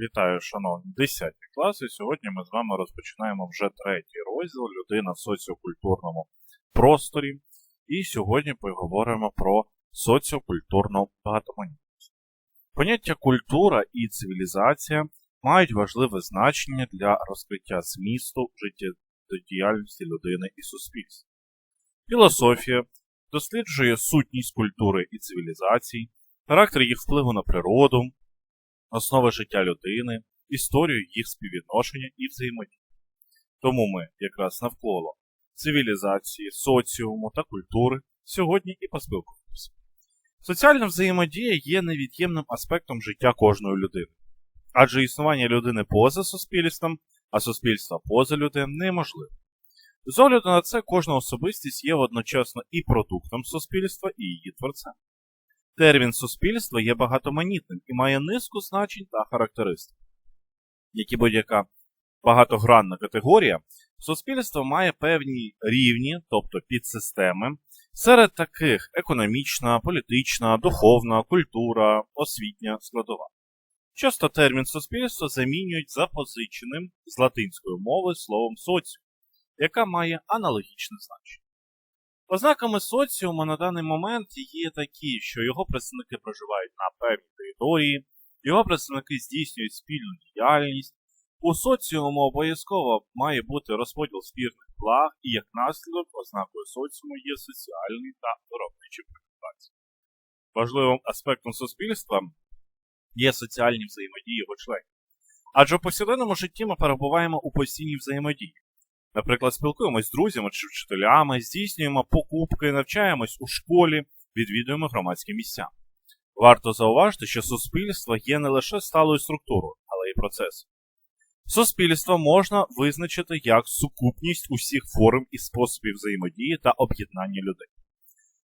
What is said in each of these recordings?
Вітаю, шановні 10 класи. Сьогодні ми з вами розпочинаємо вже третій розділ Людина в соціокультурному просторі. І сьогодні поговоримо про соціокультурну багатоманітність. Поняття культура і цивілізація мають важливе значення для розкриття змісту життєдіяльності людини і суспільства. Філософія досліджує сутність культури і цивілізацій, характер їх впливу на природу, основи життя людини, історію їх співвідношення і взаємодії. Тому ми якраз навколо цивілізації, соціуму та культури сьогодні і поспілкуємося. Соціальна взаємодія є невід'ємним аспектом життя кожної людини, адже існування людини поза суспільством, а суспільства поза людиною неможливе. З огляду на це кожна особистість є одночасно і продуктом суспільства, і її творцем. Термін суспільства є багатоманітним і має низку значень та характеристик. Як і будь-яка багатогранна категорія, суспільство має певні рівні, тобто підсистеми, серед таких економічна, політична, духовна, культура, освітня складова. Часто термін суспільство замінюють запозиченим з латинської мови словом соціум, яка має аналогічне значення. Ознаками соціуму на даний момент є такі, що його представники проживають на певній території, його представники здійснюють спільну діяльність. У соціуму обов'язково має бути розподіл спірних благ, і як наслідок ознакою соціуму є соціальний та виробничі презентації. Важливим аспектом суспільства є соціальні взаємодії його членів. Адже в повсякденному житті ми перебуваємо у постійній взаємодії. Наприклад, спілкуємось з друзями чи вчителями, здійснюємо покупки, навчаємось у школі, відвідуємо громадські місця. Варто зауважити, що суспільство є не лише сталою структурою, але й процесом. Суспільство можна визначити як сукупність усіх форм і способів взаємодії та об'єднання людей.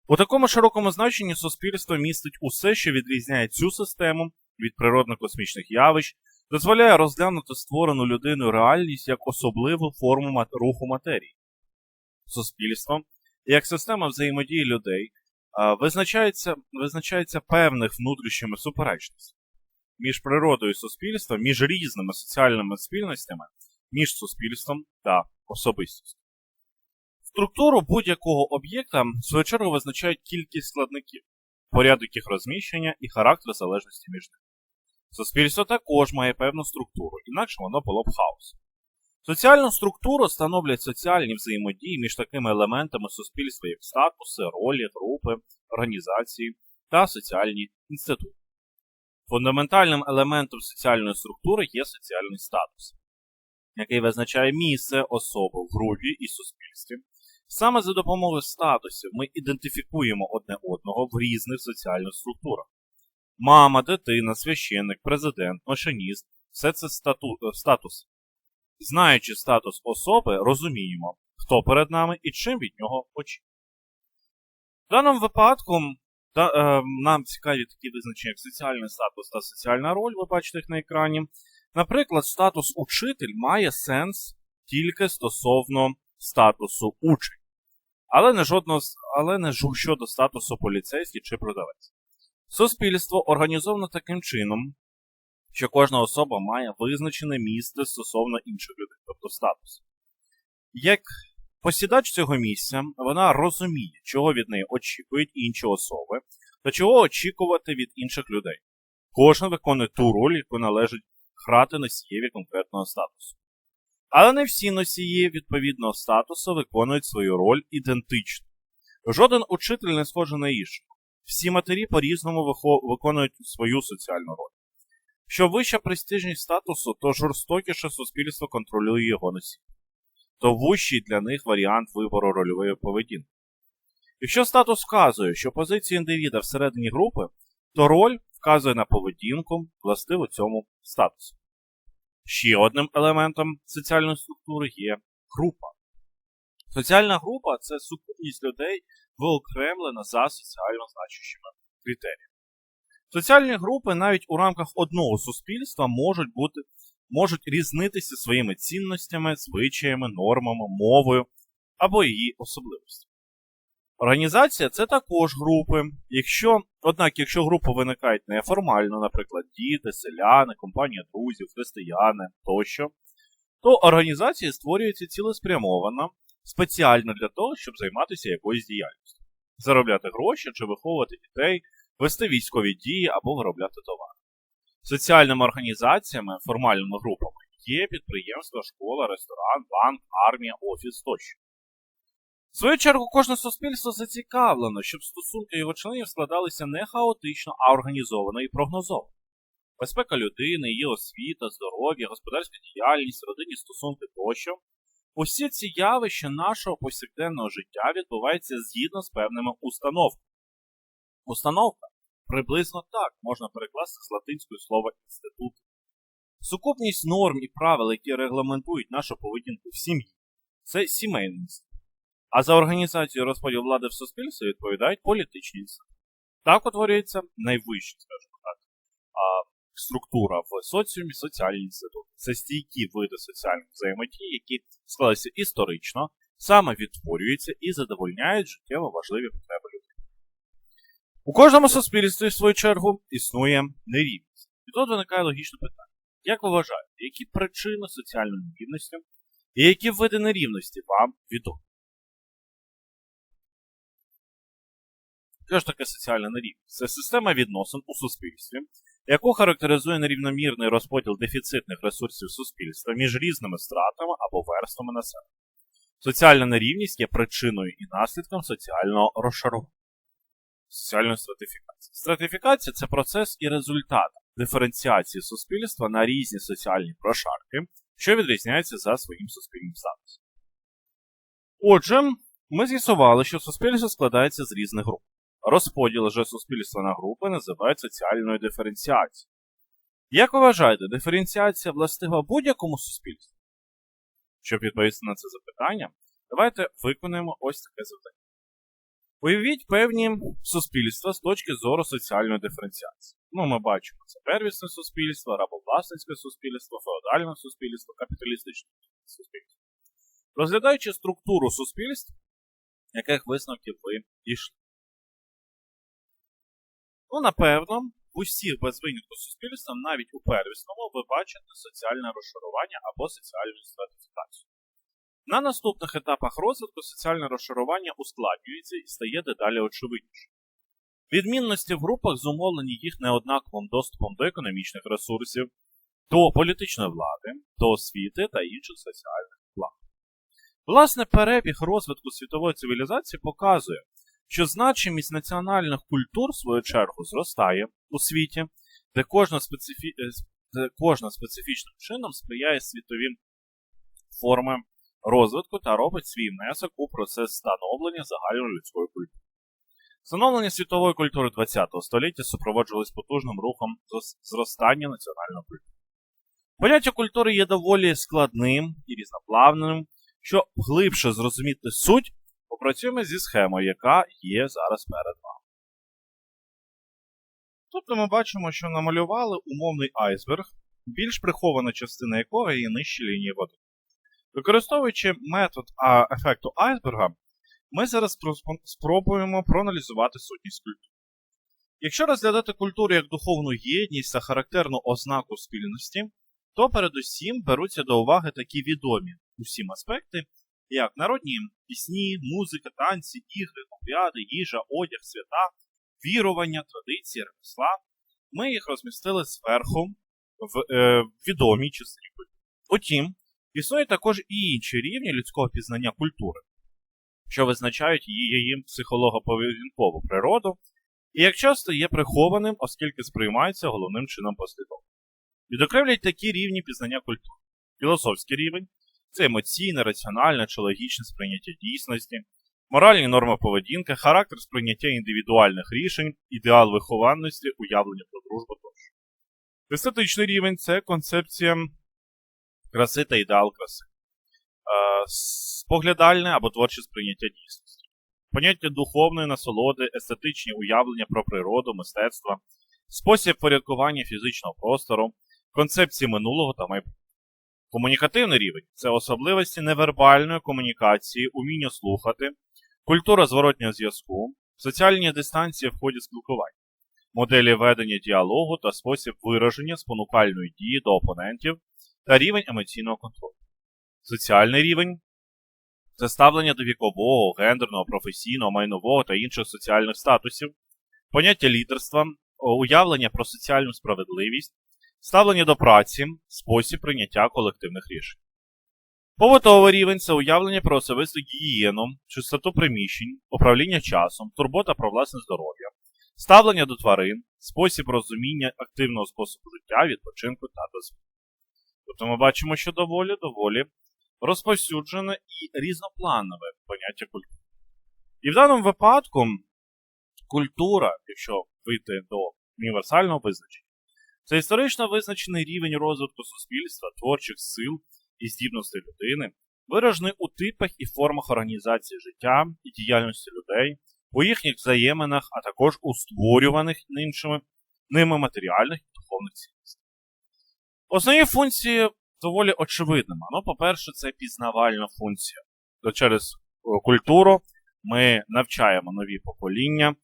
У такому широкому значенні суспільство містить усе, що відрізняє цю систему від природно-космічних явищ, дозволяє розглянути створену людиною реальність як особливу форму руху матерії. Суспільство, як система взаємодії людей, визначається визначається певних внутрішніми суперечностями між природою суспільством, між різними соціальними спільностями, між суспільством та особистістю. Структуру будь-якого об'єкта в свою чергу визначають кількість складників, порядок їх розміщення і характер залежності між ними. Суспільство також має певну структуру, інакше воно було б хаосом. Соціальну структуру становлять соціальні взаємодії між такими елементами суспільства, як статуси, ролі, групи, організації та соціальні інститути. Фундаментальним елементом соціальної структури є соціальний статус, який визначає місце особи в групі і суспільстві. Саме за допомогою статусів ми ідентифікуємо одне одного в різних соціальних структурах. Мама, дитина, священник, президент, машиніст все це стату... статус. Знаючи статус особи, розуміємо, хто перед нами і чим від нього очікує. В даному випадку та, е, нам цікаві такі визначення, як соціальний статус та соціальна роль, ви бачите їх на екрані. Наприклад, статус учитель має сенс тільки стосовно статусу учень, але не жодного, але не щодо статусу поліцейський чи продавець. Суспільство організовано таким чином, що кожна особа має визначене місце стосовно інших людей, тобто статус. Як посідач цього місця, вона розуміє, чого від неї очікують інші особи, та чого очікувати від інших людей. Кожен виконує ту роль, яку належить грати носієві конкретного статусу. Але не всі носії відповідного статусу виконують свою роль ідентично. Жоден учитель не схожий на іншого. Всі матері по-різному виконують свою соціальну роль. Що вища престижність статусу, то жорстокіше суспільство контролює його носій. То вущий для них варіант вибору рольової поведінки. Якщо статус вказує, що позиція індивіда всередині групи, то роль вказує на поведінку властиву цьому статусу. Ще одним елементом соціальної структури є група. Соціальна група це сукупність людей, виокремлена за соціально значущими критеріями. Соціальні групи навіть у рамках одного суспільства можуть бути, можуть різнитися своїми цінностями, звичаями, нормами, мовою або її особливостями. Організація це також групи. Якщо, однак, якщо групи виникають неформально, наприклад, діти, селяни, компанія друзів, християни тощо, то організації створюються цілеспрямовано, спеціально для того, щоб займатися якоюсь діяльністю, заробляти гроші чи виховувати дітей, вести військові дії або виробляти товари. Соціальними організаціями, формальними групами є підприємства, школа, ресторан, банк, армія, офіс тощо. В свою чергу, кожне суспільство зацікавлено, щоб стосунки його членів складалися не хаотично, а організовано і прогнозовано. Безпека людини, її освіта, здоров'я, господарська діяльність, родинні стосунки тощо. Усі ці явища нашого повсякденного життя відбуваються згідно з певними установками. Установка приблизно так можна перекласти з латинської слова інститут. Сукупність норм і правил, які регламентують нашу поведінку в сім'ї, це сімейний інститут. А за організацію розподіл влади в суспільстві відповідають політичні інститути. Так утворюється найвища, скажімо так, структура в соціумі соціальні інститути. Це стійкі види соціальних взаємодій, які склалися історично, саме відтворюються і задовольняють життєво важливі потреби людей. У кожному суспільстві, в свою чергу, існує нерівність. І тут виникає логічне питання. Як ви вважаєте, які причини соціальної нерівності і які види нерівності вам відомі? Що ж таке соціальна нерівність? Це система відносин у суспільстві, яку характеризує нерівномірний розподіл дефіцитних ресурсів суспільства між різними стратами або верствами населення. Соціальна нерівність є причиною і наслідком соціального розшарування. Соціальної стратифікації. Стратифікація це процес і результат диференціації суспільства на різні соціальні прошарки, що відрізняються за своїм суспільним статусом. Отже, ми з'ясували, що суспільство складається з різних груп. Розподіл же суспільства на групи називають соціальною диференціацією. Як ви вважаєте, диференціація властива будь-якому суспільству? Щоб відповісти на це запитання, давайте виконаємо ось таке завдання. Уявіть певні суспільства з точки зору соціальної диференціації. Ну, ми бачимо, це первісне суспільство, рабовласницьке суспільство, феодальне суспільство, капіталістичне суспільство. Розглядаючи структуру суспільств, яких висновків ви дійшли? Ну, напевно, в усіх без винятку суспільствах, навіть у первісному, ви бачите соціальне розшарування або соціальну стратифікацію. На наступних етапах розвитку соціальне розшарування ускладнюється і стає дедалі очевидніше. Відмінності в групах зумовлені їх неоднаковим доступом до економічних ресурсів, до політичної влади, до освіти та інших соціальних благ. Власне, перебіг розвитку світової цивілізації показує, що значимість національних культур, в свою чергу, зростає у світі, де кожна, специфі... де кожна специфічним чином сприяє світовим формам розвитку та робить свій внесок у процес становлення загальної людської культури. Становлення світової культури ХХ століття супроводжувалось потужним рухом зростання національної культури. Поняття культури є доволі складним і різноплавним, щоб глибше зрозуміти суть, попрацюємо зі схемою, яка є зараз перед вами. Тобто ми бачимо, що намалювали умовний айсберг, більш прихована частина якого є нижче лінії води. Використовуючи метод а, ефекту айсберга, ми зараз спробуємо проаналізувати сутність культури. Якщо розглядати культуру як духовну єдність та характерну ознаку спільності, то передусім беруться до уваги такі відомі усім аспекти, як народні пісні, музика, танці, ігри, обряди, їжа, одяг, свята, вірування, традиції, ремесла. Ми їх розмістили зверху в е, відомій культури. Утім, існують також і інші рівні людського пізнання культури, що визначають її психолого-поведінкову природу, і як часто є прихованим, оскільки сприймаються головним чином послідовно. Відокремлять такі рівні пізнання культури: філософський рівень це емоційне, раціональне чи логічне сприйняття дійсності, моральні норми поведінки, характер сприйняття індивідуальних рішень, ідеал вихованності, уявлення про дружбу тощо. Естетичний рівень це концепція краси та ідеал краси, споглядальне або творче сприйняття дійсності, поняття духовної насолоди, естетичні уявлення про природу, мистецтво, спосіб порядкування фізичного простору, концепції минулого та майбутнього. Комунікативний рівень це особливості невербальної комунікації, уміння слухати, культура зворотнього зв'язку, соціальні дистанції в ході спілкування, моделі ведення діалогу та спосіб вираження спонукальної дії до опонентів та рівень емоційного контролю. Соціальний рівень це ставлення до вікового, гендерного, професійного, майнового та інших соціальних статусів, поняття лідерства, уявлення про соціальну справедливість, ставлення до праці, спосіб прийняття колективних рішень. Побутовий рівень це уявлення про особисту гігієну, чистоту приміщень, управління часом, турбота про власне здоров'я, ставлення до тварин, спосіб розуміння активного способу життя, відпочинку та дозвілля. Тобто ми бачимо, що доволі доволі розповсюджене і різнопланове поняття культури. І в даному випадку культура, якщо вийти до універсального визначення, це історично визначений рівень розвитку суспільства, творчих сил і здібностей людини, виражений у типах і формах організації життя і діяльності людей, у їхніх взаєминах, а також у створюваних іншими ними матеріальних і духовних цінностей. Основні функції доволі очевидними. Ну, по-перше, це пізнавальна функція. То через культуру ми навчаємо нові покоління,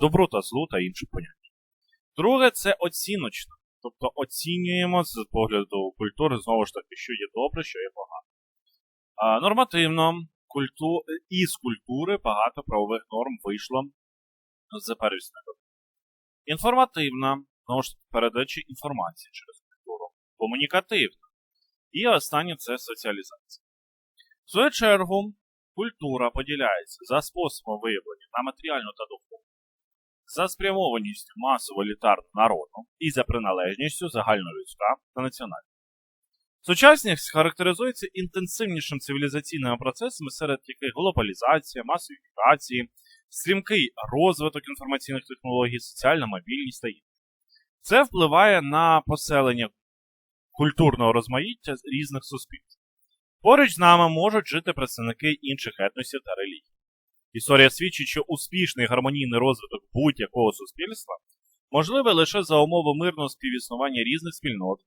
добру та злу та інші поняття. Друге, це оціночна. Тобто оцінюємо з погляду культури, знову ж таки, що є добре, що є погано. А, Нормативно, культу... із культури багато правових норм вийшло з первісної доби. Інформативна, знову ж таки, передача інформації через культуру. Комунікативна. І останнє це соціалізація. В свою чергу, культура поділяється за способом виявлення на матеріальну та духовну, за спрямованістю масово елітарну народу і за приналежністю загальнолюдська та національна. Сучасність характеризується інтенсивнішим цивілізаційними процесами, серед яких глобалізація, масові міграції, стрімкий розвиток інформаційних технологій, соціальна мобільність та інше. Це впливає на поселення культурного розмаїття різних суспільств. Поруч з нами можуть жити представники інших етносів та релігій. Історія свідчить, що успішний гармонійний розвиток будь-якого суспільства можливий лише за умови мирного співіснування різних спільнот,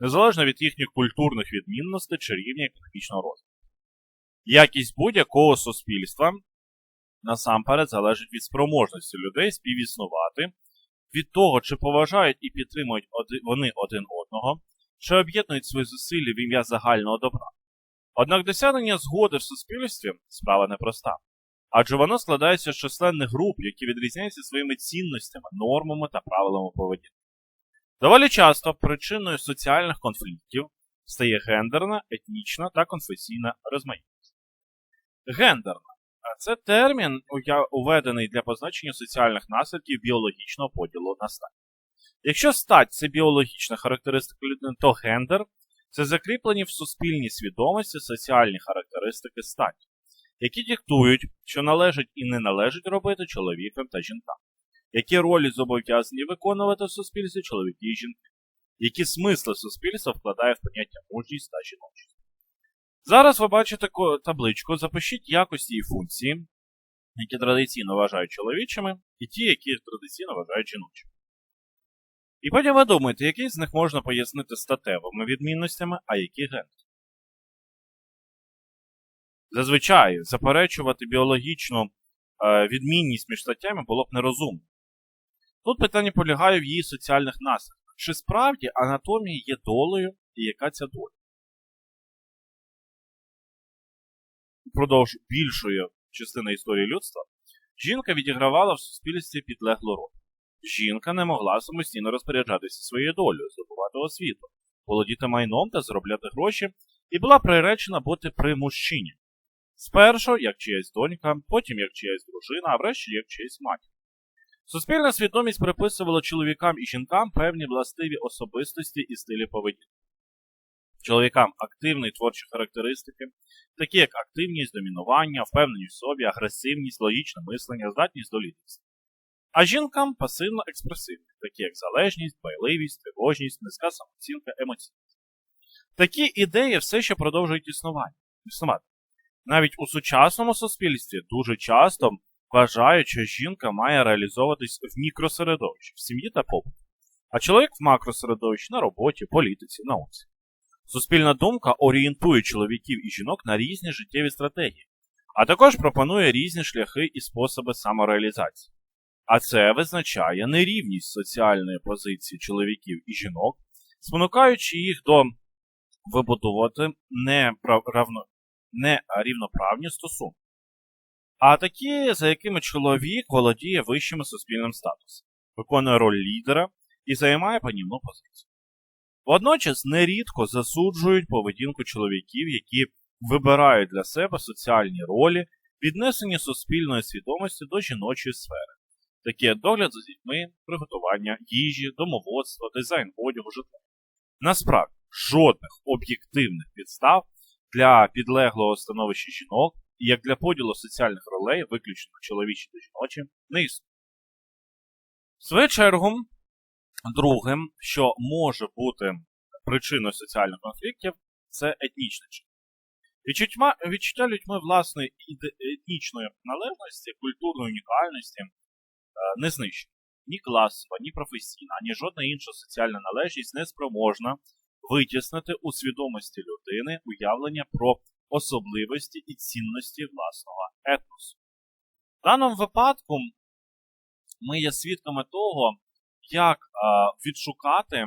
незалежно від їхніх культурних відмінностей чи рівня економічного розвитку. Якість будь-якого суспільства насамперед залежить від спроможності людей співіснувати, від того, чи поважають і підтримують вони один одного, чи об'єднують свої зусилля в ім'я загального добра. Однак досягнення згоди в суспільстві справа непроста, адже воно складається з численних груп, які відрізняються своїми цінностями, нормами та правилами поведінки. Доволі часто причиною соціальних конфліктів стає гендерна, етнічна та конфесійна розмаїтність. Гендерна це термін, уведений для позначення соціальних наслідків біологічного поділу на стать. Якщо стать це біологічна характеристика людини, то гендер це закріплені в суспільній свідомості соціальні характеристики статі, які диктують, що належить і не належить робити чоловікам та жінкам, які ролі зобов'язані виконувати в суспільстві чоловіки і жінки, які смисли суспільства вкладає в поняття мужність та жіночість. Зараз ви бачите табличку, запишіть якості і функції, які традиційно вважають чоловічими, і ті, які традиційно вважають жіночими. І потім ви думаєте, які з них можна пояснити статевими відмінностями, а які гендер. Зазвичай заперечувати біологічну е, відмінність між статтями було б нерозумно. Тут питання полягає в її соціальних наслідках. Чи справді анатомія є долею і яка ця доля? Впродовж більшої частини історії людства жінка відігравала в суспільстві підлеглу роль. Жінка не могла самостійно розпоряджатися своєю долею, здобувати освіту, володіти майном та заробляти гроші, і була приречена бути при мужчині. Спершу як чиясь донька, потім як чиясь дружина, а врешті як чиясь матір. Суспільна свідомість приписувала чоловікам і жінкам певні властиві особистості і стилі поведінки. Чоловікам активні творчі характеристики, такі як активність, домінування, впевненість в собі, агресивність, логічне мислення, здатність до лідерства а жінкам пасивно-експресивні, такі як залежність, байливість, тривожність, низька самооцінка, емоційність. Такі ідеї все ще продовжують існування. існувати. Навіть у сучасному суспільстві дуже часто вважають, що жінка має реалізовуватись в мікросередовищі, в сім'ї та побуті, а чоловік в макросередовищі на роботі, політиці, науці. Суспільна думка орієнтує чоловіків і жінок на різні життєві стратегії, а також пропонує різні шляхи і способи самореалізації. А це визначає нерівність соціальної позиції чоловіків і жінок, спонукаючи їх до вибудувати неравно, нерівноправні стосунки, а такі, за якими чоловік володіє вищим суспільним статусом, виконує роль лідера і займає панівну позицію. Водночас нерідко засуджують поведінку чоловіків, які вибирають для себе соціальні ролі, віднесені суспільної свідомості до жіночої сфери, такі як догляд за дітьми, приготування їжі, домоводство, дизайн одягу, житла. Насправді, жодних об'єктивних підстав для підлеглого становища жінок і як для поділу соціальних ролей, виключно чоловічі та жіночі, не існує. В свою чергу, другим, що може бути причиною соціальних конфліктів, це етнічний чин. Відчуття, відчуття людьми власної етнічної належності, культурної унікальності е, не знищено. Ні класова, ні професійна, ні жодна інша соціальна належність не спроможна витіснити у свідомості людини уявлення про особливості і цінності власного етносу. В даному випадку ми є свідками того, як відшукати,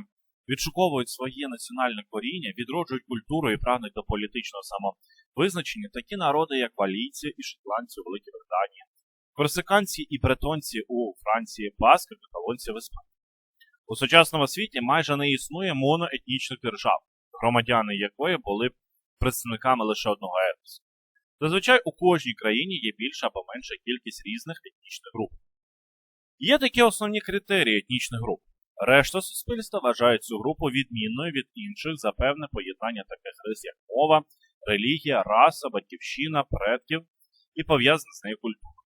відшуковують своє національне коріння, відроджують культуру і прагнуть до політичного самовизначення такі народи, як валійці і шотландці у Великій Британії, корсиканці і бретонці у Франції, баски каталонці в Іспанії. У сучасному світі майже не існує моноетнічних держав, громадяни якої були б представниками лише одного етносу. Зазвичай у кожній країні є більша або менша кількість різних етнічних груп. Є такі основні критерії етнічних груп. Решта суспільства вважає цю групу відмінною від інших за певне поєднання таких рис, як мова, релігія, раса, батьківщина, предків і пов'язана з нею культура.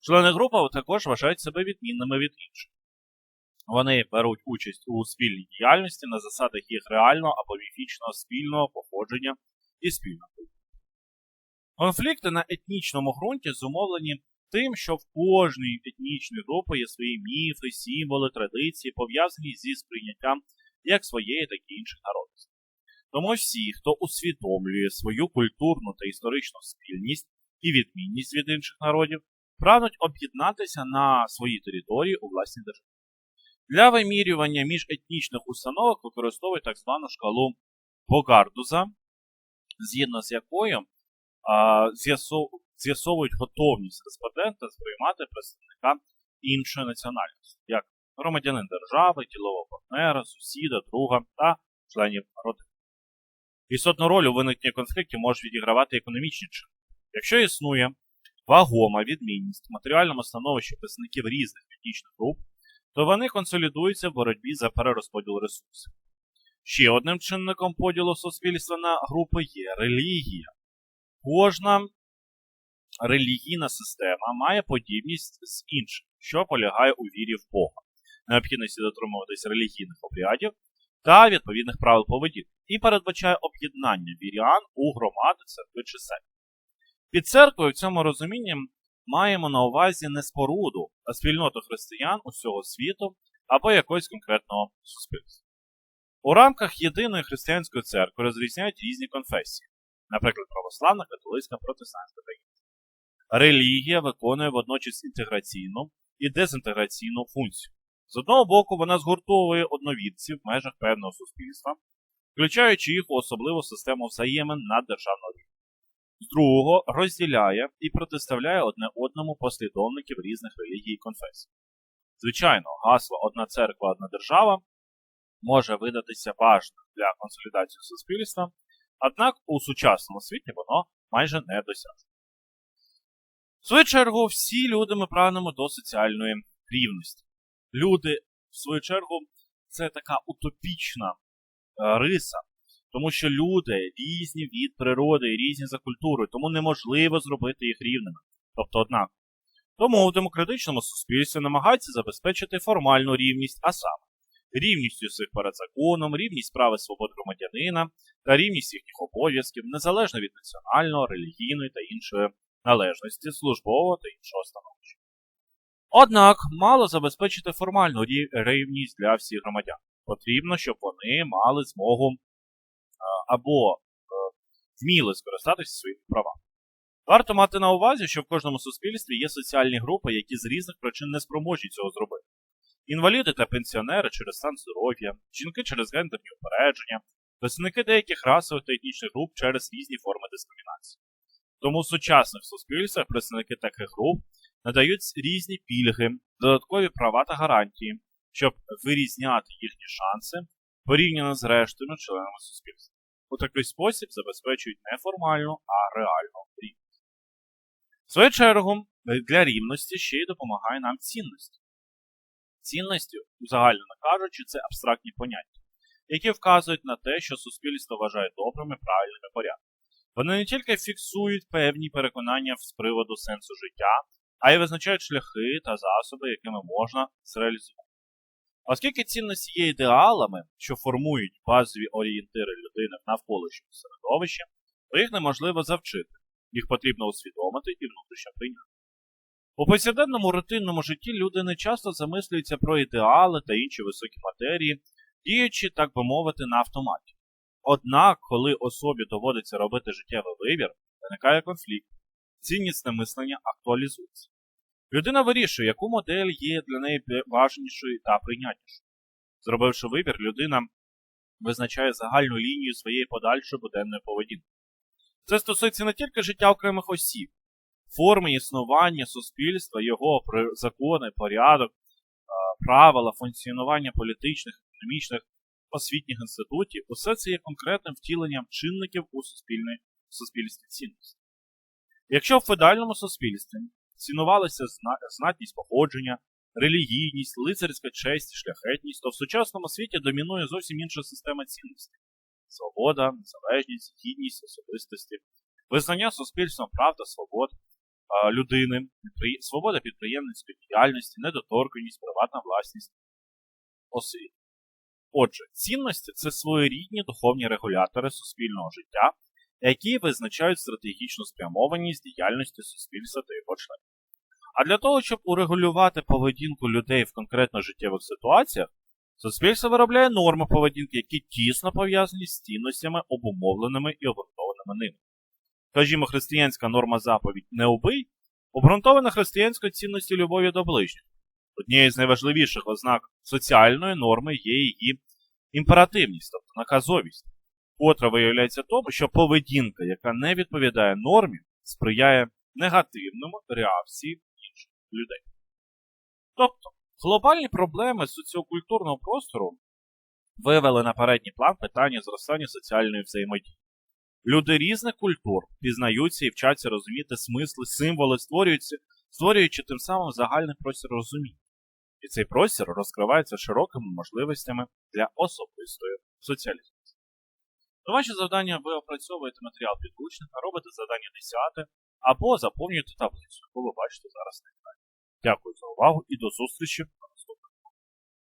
Члени групи також вважають себе відмінними від інших. Вони беруть участь у спільній діяльності на засадах їх реального або міфічного спільного походження і спільного. Конфлікти на етнічному ґрунті зумовлені тим, що в кожній етнічній групі є свої міфи, символи, традиції, пов'язані зі сприйняттям як своєї, так і інших народностей. Тому всі, хто усвідомлює свою культурну та історичну спільність і відмінність від інших народів, прагнуть об'єднатися на своїй території у власній державі. Для вимірювання міжетнічних установок використовують так звану шкалу Богардуза, згідно з якою з'ясовують готовність респондента сприймати представника іншої національності, як громадянин держави, ділового партнера, сусіда, друга та членів родини. Істотну роль у виникненні конфліктів може відігравати економічні чинники. Якщо існує вагома відмінність в матеріальному становищі представників різних етнічних груп, то вони консолідуються в боротьбі за перерозподіл ресурсів. Ще одним чинником поділу суспільства на групи є релігія. Кожна релігійна система має подібність з іншим, що полягає у вірі в Бога, необхідності дотримуватись релігійних обрядів та відповідних правил поведінки, і передбачає об'єднання вірян у громади, церкви чи секти. Під церквою в цьому розумінні маємо на увазі не споруду, а спільноту християн усього світу або якогось конкретного суспільства. У рамках єдиної християнської церкви розрізняють різні конфесії, наприклад, православна, католицька, протестантська та інші. Релігія виконує водночас інтеграційну і дезінтеграційну функцію. З одного боку, вона згуртовує одновідців в межах певного суспільства, включаючи їх у особливу систему взаємин наддержавного рівня. Другого розділяє і протиставляє одне одному послідовників різних релігій і конфесій. Звичайно, гасло одна церква, одна держава може видатися важним для консолідації суспільства, однак у сучасному світі воно майже не досяжне. В свою чергу, всі люди ми прагнемо до соціальної рівності. Люди, в свою чергу, це така утопічна е, риса, тому що люди різні від природи різні за культурою, тому неможливо зробити їх рівними, тобто однаково. Тому в демократичному суспільстві намагаються забезпечити формальну рівність, а саме рівність усіх перед законом, рівність прав і свобод громадянина та рівність їхніх обов'язків, незалежно від національного, релігійної та іншої належності, службового та іншого становища. Однак мало забезпечити формальну рівність для всіх громадян. Потрібно, щоб вони мали змогу або е, вміли скористатися своїми правами. Варто мати на увазі, що в кожному суспільстві є соціальні групи, які з різних причин не спроможні цього зробити. Інваліди та пенсіонери через стан здоров'я, жінки через гендерні упередження, представники деяких расових та етнічних груп через різні форми дискримінації. Тому в сучасних суспільствах представники таких груп надають різні пільги, додаткові права та гарантії, щоб вирізняти їхні шанси порівняно з рештою членами суспільства. У такий спосіб забезпечують не формальну, а реальну рівність. В свою чергу, для рівності ще й допомагає нам цінності. Цінності, загально кажучи, це абстрактні поняття, які вказують на те, що суспільство вважає добрими, правильними порядками. Вони не тільки фіксують певні переконання з приводу сенсу життя, а й визначають шляхи та засоби, якими можна зреалізувати. Оскільки цінності є ідеалами, що формують базові орієнтири людини в навколишньому середовищі, то їх неможливо завчити, їх потрібно усвідомити і внутрішньо прийняти. У повсякденному рутинному житті люди не часто замислюються про ідеали та інші високі матерії, діючи, так би мовити, на автоматі. Однак, коли особі доводиться робити життєвий вибір, виникає конфлікт, ціннісне мислення актуалізується. Людина вирішує, яку модель є для неї важнішою та прийнятнішою. Зробивши вибір, людина визначає загальну лінію своєї подальшої буденної поведінки. Це стосується не тільки життя окремих осіб, форми існування суспільства, його закони, порядок, правила функціонування політичних, економічних, освітніх інститутів, усе це є конкретним втіленням чинників у суспільстві цінності. Якщо в федальному суспільстві цінувалися знатність походження, релігійність, лицарська честь, шляхетність, то в сучасному світі домінує зовсім інша система цінностей: свобода, незалежність, гідність, особистості, визнання суспільством прав та свобод людини, свобода підприємницької діяльності, недоторканність, приватна власність освіти. Отже, цінності це своєрідні духовні регулятори суспільного життя, які визначають стратегічну спрямованість діяльності суспільства та його членів. А для того, щоб урегулювати поведінку людей в конкретно життєвих ситуаціях, суспільство виробляє норми поведінки, які тісно пов'язані з цінностями, обумовленими і обґрунтованими ними. Скажімо, християнська норма заповідь не убий обґрунтована християнською цінністю любові до ближніх. Однією з найважливіших ознак соціальної норми є її імперативність, тобто наказовість, котра виявляється тому, що поведінка, яка не відповідає нормі, сприяє негативному реакції інших людей. Тобто, глобальні проблеми соціокультурного простору вивели на передній план питання зростання соціальної взаємодії. Люди різних культур пізнаються і вчаться розуміти смисли, символи, створюються, створюючи тим самим загальний простір розуміння. І цей простір розкривається широкими можливостями для особистої соціалізації. На ваше завдання ви опрацьовуєте матеріал підручника, робите завдання 10 або заповнюєте таблицю, яку ви бачите зараз на екрані. Дякую за увагу і до зустрічі